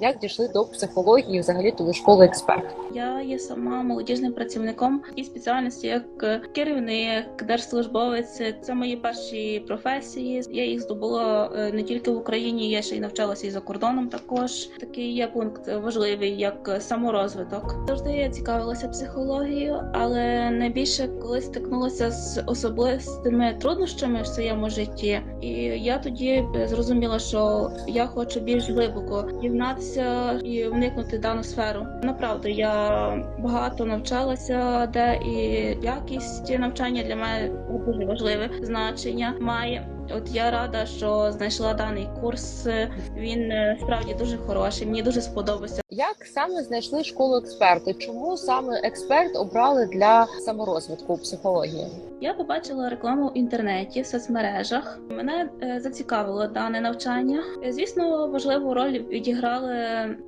Як дійшли до психології, взагалі до школи експерт? Я є сама молодіжним працівником і спеціальності як керівник, держслужбовець. Це мої перші професії. Я їх здобула е, не тільки в Україні, я ще й навчалася і за кордоном. Також такий є пункт важливий, як саморозвиток. Завжди я цікавилася психологією, але найбільше коли стикнулася з особистими труднощами в своєму житті, і я тоді зрозуміла, що я хочу більш глибоко дізнатися і вникнути в дану сферу. Направду я багато навчалася, де і якість навчання для мене дуже важливе значення має. От я рада, що знайшла даний курс. Він е, справді дуже хороший. Мені дуже сподобався. Як саме знайшли школу експерти? Чому саме експерт обрали для саморозвитку у психології? Я побачила рекламу в інтернеті, в соцмережах. Мене е, зацікавило дане навчання. Е, Звісно, важливу роль відіграли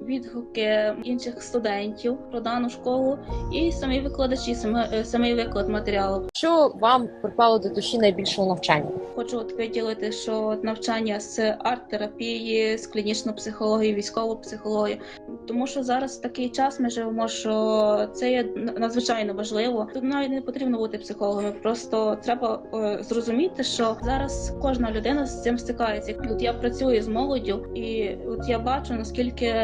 відгуки інших студентів про дану школу і самі викладачі, е, самий виклад матеріалу. Що вам припало до душі найбільше у навчанні? Хочу от виділити, що навчання з арт-терапії, з клінічної психології, військової психології, тому що зараз такий час ми живемо, що це є надзвичайно важливо. Тут навіть не потрібно бути психологом, просто треба е, зрозуміти, що зараз кожна людина з цим стикається. От я працюю з молоддю, і от я бачу наскільки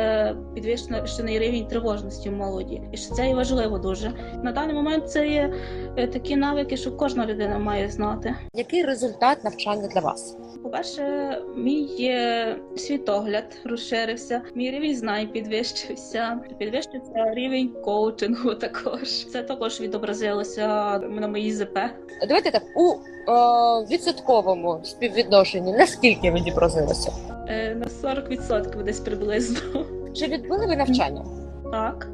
підвищений рівень тривожності в молоді, і що це є важливо дуже на даний момент. Це є е, такі навики, що кожна людина має знати. Який результат навчання для вас? По-перше, мій е, світогляд розширився, мій рівень знань підвищився, підвищився рівень коучингу. Також це також відобразилося на моїй ЗП. Давайте так у о, відсотковому співвідношенні наскільки ви відобразилося? Е, На 40% десь приблизно. Чи відбули ви навчання? Так,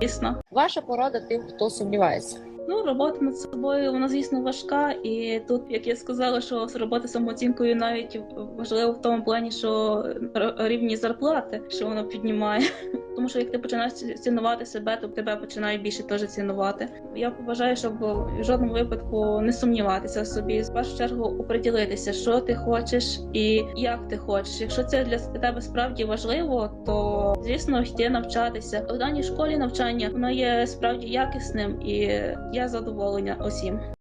звісно. Ваша порада тим, хто сумнівається. Ну, робота над собою вона звісно важка, і тут, як я сказала, що робота з самооцінкою навіть важливо в тому плані, що рівні зарплати, що воно піднімає. Тому що як ти починаєш цінувати себе, то тебе починають більше теж цінувати. Я побажаю, щоб в жодному випадку не сумніватися в собі. В першу чергу оприділитися, що ти хочеш і як ти хочеш. Якщо це для тебе справді важливо, то звісно йти навчатися. В даній школі навчання воно є справді якісним і я задоволена усім.